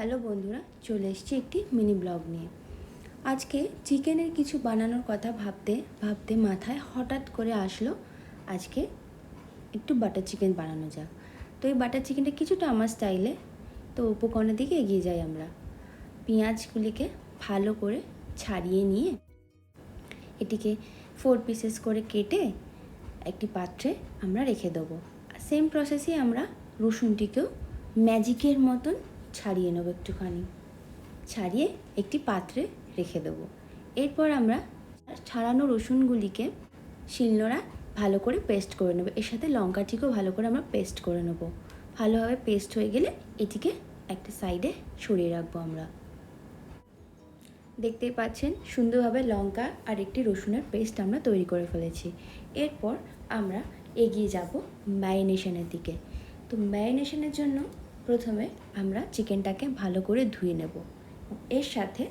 Hello বন্ধুরা, চলে এসেছি একটি মিনি ব্লগ নিয়ে। আজকে চিকেনের কিছু বানানোর কথা ভাবতে ভাবতে মাথায় হঠাৎ করে আসলো, আজকে একটু বাটার চিকেন বানানো যাক। তো এই বাটার চিকেনটা কিছুটা আমার স্টাইলে, তো উপকরণের দিকে এগিয়ে যাই আমরা। পেঁয়াজগুলিকে ভালো করে ছাড়িয়ে নিয়ে, এটিকে ফোর পিসেস করে কেটে একটি পাত্রে আমরা রেখে দেবো। সেম প্রসেসে আমরা রসুনটিকেও ম্যাজিকের মতন ছাড়িয়ে নেব একটুখানি। ছাড়িয়ে একটি পাত্রে রেখে দেবো। এরপর আমরা ছাড়ানো রসুনগুলিকে শিলনোড়া ভালো করে পেস্ট করে নেব। এর সাথে লঙ্কাটিকেও ভালো করে আমরা পেস্ট করে নেব। ভালোভাবে পেস্ট হয়ে গেলে এটিকে একটা সাইডে সরিয়ে রাখব আমরা। দেখতেই পাচ্ছেন, সুন্দরভাবে লঙ্কা আর একটি রসুনের পেস্ট আমরা তৈরি করে ফেলেছি। এরপর আমরা এগিয়ে যাব ম্যারিনেশনের দিকে। তো ম্যারিনেশনের জন্য প্রথমে আমরা চিকেনটাকে ভালো করে ধুয়ে নেব। এর সাথে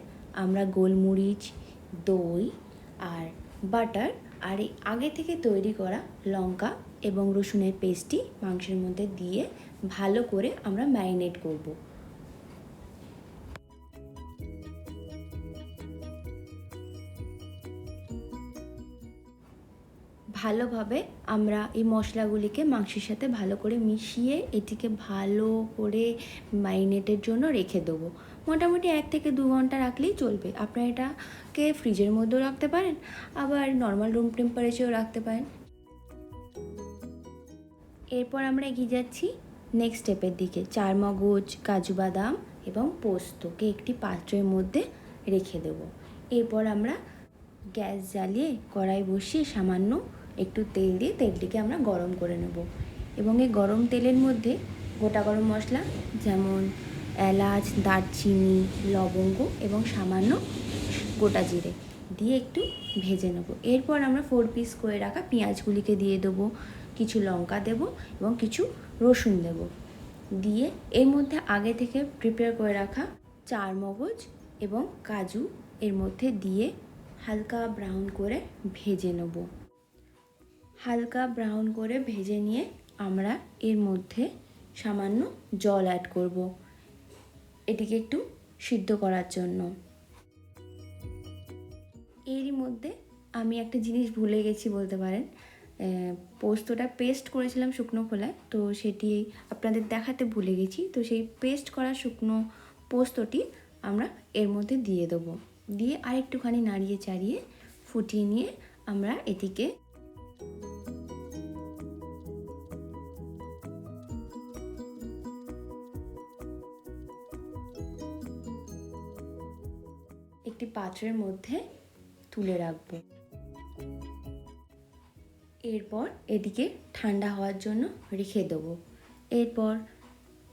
আমরা গোলমরিচ, দই আর বাটার আর এই আগে থেকে তৈরি করা লঙ্কা এবং রসুনের পেস্টটি মাংসের মধ্যে দিয়ে ভালো করে আমরা ম্যারিনেট করব। ভালোভাবে আমরা এই মশলাগুলিকে মাংসের সাথে ভালো করে মিশিয়ে এটিকে ভালো করে মারিনেটের জন্য রেখে দেবো। মোটামুটি এক থেকে দু ঘণ্টা রাখলেই চলবে। আপনারা এটাকে ফ্রিজের মধ্যেও রাখতে পারেন, আবার নর্মাল রুম টেম্পারেচারেও রাখতে পারেন। এরপর আমরা এগিয়ে যাচ্ছি নেক্সট স্টেপের দিকে। চার মগজ কাজু বাদাম এবং পোস্তকে একটি পাত্রের মধ্যে রেখে দেবো। এরপর আমরা গ্যাস জ্বালিয়ে কড়াই বসিয়ে সামান্য একটু তেল দিয়ে তেলটিকে আমরা গরম করে নেব। এবং এই গরম তেলের মধ্যে গোটা গরম মশলা, যেমন এলাচ, দারচিনি, লবঙ্গ এবং সামান্য গোটা জিরে দিয়ে একটু ভেজে নেব। এরপর আমরা ফোর পিস করে রাখা পেঁয়াজগুলিকে দিয়ে দেবো, কিছু লঙ্কা দেব এবং কিছু রসুন দেব। দিয়ে এর মধ্যে আগে থেকে প্রিপেয়ার করে রাখা চার মগজ এবং কাজু এর মধ্যে দিয়ে হালকা ব্রাউন করে ভেজে নেব। হালকা ব্রাউন করে ভেজে নিয়ে আমরা এর মধ্যে সামান্য জল অ্যাড করব। এটিকে একটু সিদ্ধ করার জন্য। এরই মধ্যে আমি একটা জিনিস ভুলে গেছি বলতে পারেন। পোস্তটা পেস্ট করেছিলাম শুকনো খোলায়, তো সেটি আপনাদের দেখাতে ভুলে গেছি। তো সেই পেস্ট করা শুকনো পোস্তটি আমরা এর মধ্যে দিয়ে দেবো। দিয়ে আরেকটুখানি নাড়িয়ে চাড়িয়ে ফুটিয়ে নিয়ে আমরা এটিকে একটি পাত্রের মধ্যে তুলে রাখব। এরপর এদিকে ঠান্ডা হওয়ার জন্য রেখে দেবো। এরপর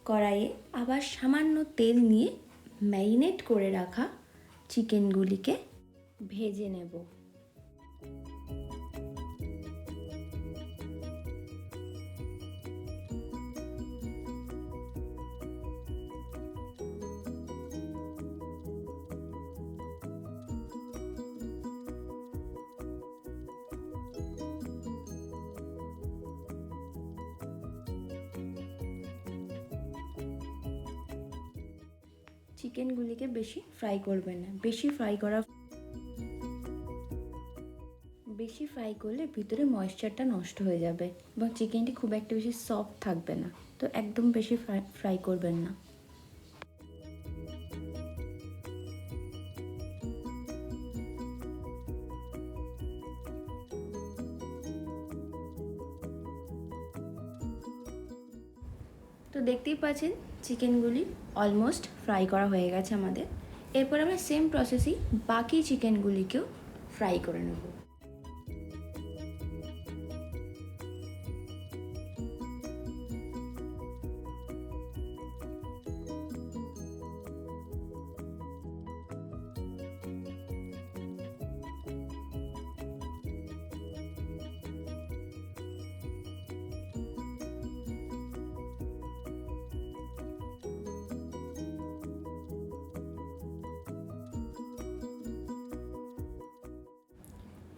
কড়াইয়ে আবার সামান্য তেল নিয়ে ম্যারিনেট করে রাখা চিকেনগুলিকে ভেজে নেব। চিকেনগুলিকে বেশি ফ্রাই করবেন না। বেশি ফ্রাই করা বেশি ফ্রাই করলে ভিতরে ময়েশ্চারটা নষ্ট হয়ে যাবে এবং চিকেনটি খুব একটা বেশি সফট থাকবে না। তো একদম বেশি ফ্রাই ফ্রাই করবেন না। তো দেখতেই পাচ্ছেন চিকেনগুলি অলমোস্ট ফ্রাই করা হয়ে গেছে আমাদের। এরপর আমরা সেম প্রসেসই বাকি চিকেনগুলিকেও ফ্রাই করে নেব।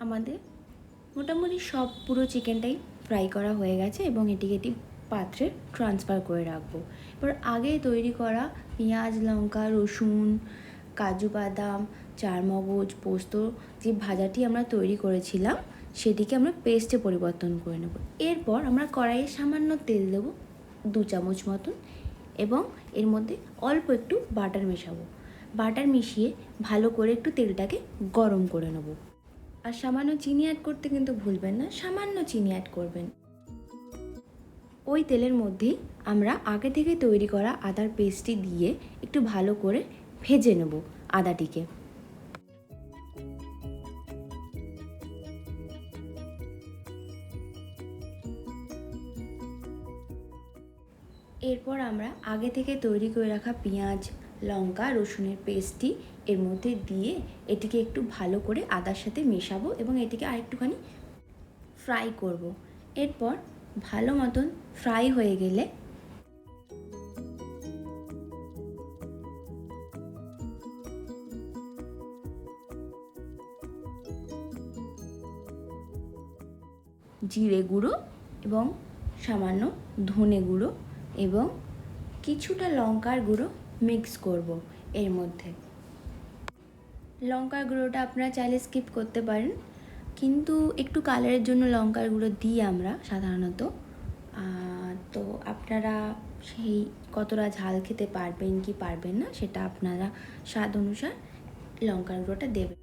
আমাদের মোটামুটি সব পুরো চিকেনটাই ফ্রাই করা হয়ে গেছে এবং এটিকে এটি পাত্রে ট্রান্সফার করে রাখব। এবার আগে তৈরি করা পেঁয়াজ, লঙ্কা, রসুন, কাজু বাদাম, চারমগজ, পোস্ত যে ভাজাটি আমরা তৈরি করেছিলাম, সেটিকে আমরা পেস্টে পরিবর্তন করে নেব। এরপর আমরা কড়াইয়ে সামান্য তেল দেবো দু চামচ মতন এবং এর মধ্যে অল্প একটু বাটার মেশাবো। বাটার মিশিয়ে ভালো করে একটু তেলটাকে গরম করে নেব। আর সামান্য চিনি অ্যাড করতে কিন্তু ভুলবেন না, সামান্য চিনি অ্যাড করবেন। ওই তেলের মধ্যেই আমরা আগে থেকে তৈরি করা আদার পেস্টটি দিয়ে একটু ভালো করে ভেজে নেব আদাটিকে। এরপর আমরা আগে থেকে তৈরি করে রাখা পেঁয়াজ লঙ্কা, রসুনের পেস্টটি এর মধ্যে দিয়ে এটিকে একটু ভালো করে আদার সাথে মেশাবো এবং এটিকে আরেকটুখানি ফ্রাই করব। এরপর ভালো মতন ফ্রাই হয়ে গেলে জিরে গুঁড়ো এবং সামান্য ধনে গুঁড়ো এবং কিছুটা লঙ্কার গুঁড়ো মিক্স করব এর মধ্যে। লঙ্কার গুঁড়োটা আপনারা চাইলে স্কিপ করতে পারেন। কিন্তু একটু কালারের জন্য লঙ্কার গুঁড়ো দিই আমরা সাধারণত। তো আপনারা সেই কতটা ঝাল খেতে পারবেন কি পারবেন না সেটা আপনারা স্বাদ অনুসার লঙ্কার গুঁড়োটা দেবেন।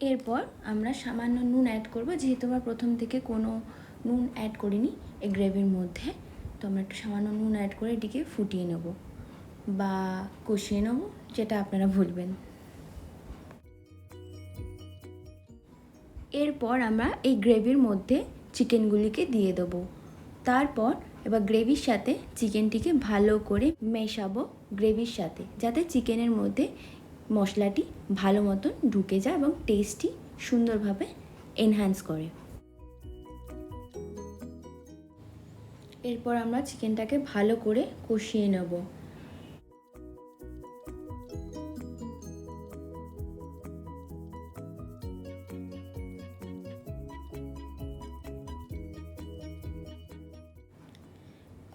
এরপর আমরা সামান্য নুন অ্যাড করব। যেহেতু আমরা প্রথম থেকে কোনো নুন অ্যাড করিনি এই গ্রেভির মধ্যে। তো আমরা একটু সামান্য নুন অ্যাড করে এটিকে ফুটিয়ে নেব বা কষিয়ে নেব, যেটা আপনারা ভুলবেন। এরপর আমরা এই গ্রেভির মধ্যে চিকেনগুলিকে দিয়ে দেবো। তারপর এবার গ্রেভির সাথে চিকেনটিকে ভালো করে মেশাবো গ্রেভির সাথে, যাতে চিকেনের মধ্যে মশলাটি ভালো মতন ঢুকে যায় এবং টেস্টটি সুন্দরভাবে এনহ্যান্স করে। এরপর আমরা চিকেনটাকে ভালো করে কষিয়ে নেব।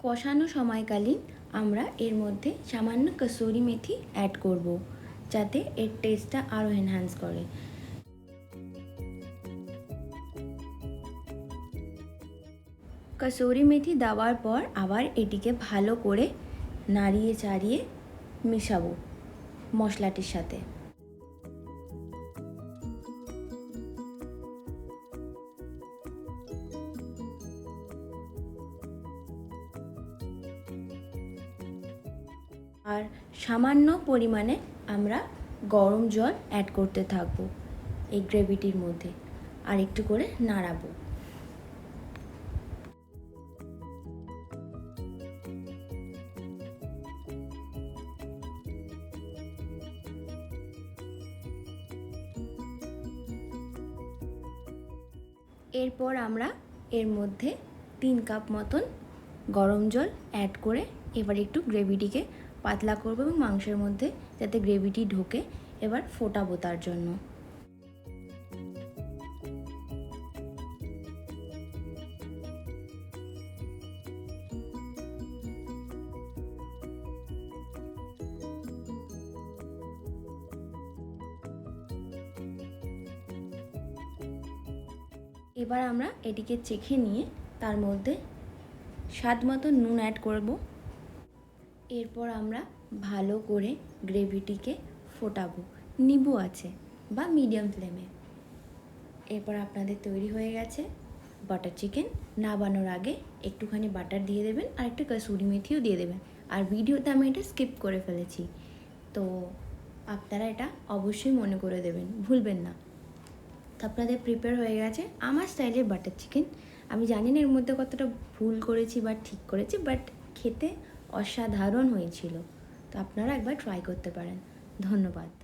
কষানো সময়কালীন আমরা এর মধ্যে সামান্য কসুরি মেথি অ্যাড করব, যাতে এর টেস্টটা আরও এনহ্যান্স করে। কসুরি মেথি দেওয়ার পর আবার এটিকে ভালো করে নাড়িয়ে চাড়িয়ে মেশাবো মশলাটির সাথে। আর সামান্য পরিমাণে আমরা গরম জল অ্যাড করতে থাকব এই গ্রেভিটির মধ্যে। আর একটু করে নাড়াবো। এরপর আমরা এর মধ্যে তিন কাপ মতন গরম জল অ্যাড করে এবার একটু গ্রেভিটিকে পাতলা করব এবং মাংসের মধ্যে যাতে গ্রেভিটি ঢোকে, এবার ফোটাবো তার জন্য। এবার আমরা এটিকে চেখে নিয়ে তার মধ্যে স্বাদ মতো নুন অ্যাড করব। এরপর আমরা ভালো করে গ্রেভিটিকে ফোটাবো। নিবু আছে বা মিডিয়াম ফ্লেমে এরপর আপনাদের তৈরি হয়ে গেছে বাটার চিকেন নাবানোর আগে একটুখানি বাটার দিয়ে দেবেন আর একটু কসুরি মেথিও দিয়ে দেবেন। আর ভিডিওতে আমি এটা স্কিপ করে ফেলেছি। তো আপনারা এটা অবশ্যই মনে করে দেবেন। ভুলবেন না। আপনাদের প্রিপেয়ার হয়ে গেছে আমার স্টাইলের বাটার চিকেন আমি জানি না এর মধ্যে কতটা ভুল করেছি বা ঠিক করেছি বাট খেতে অসাধারণ হয়েছিল। তো আপনারা একবার ট্রাই করতে পারেন। ধন্যবাদ।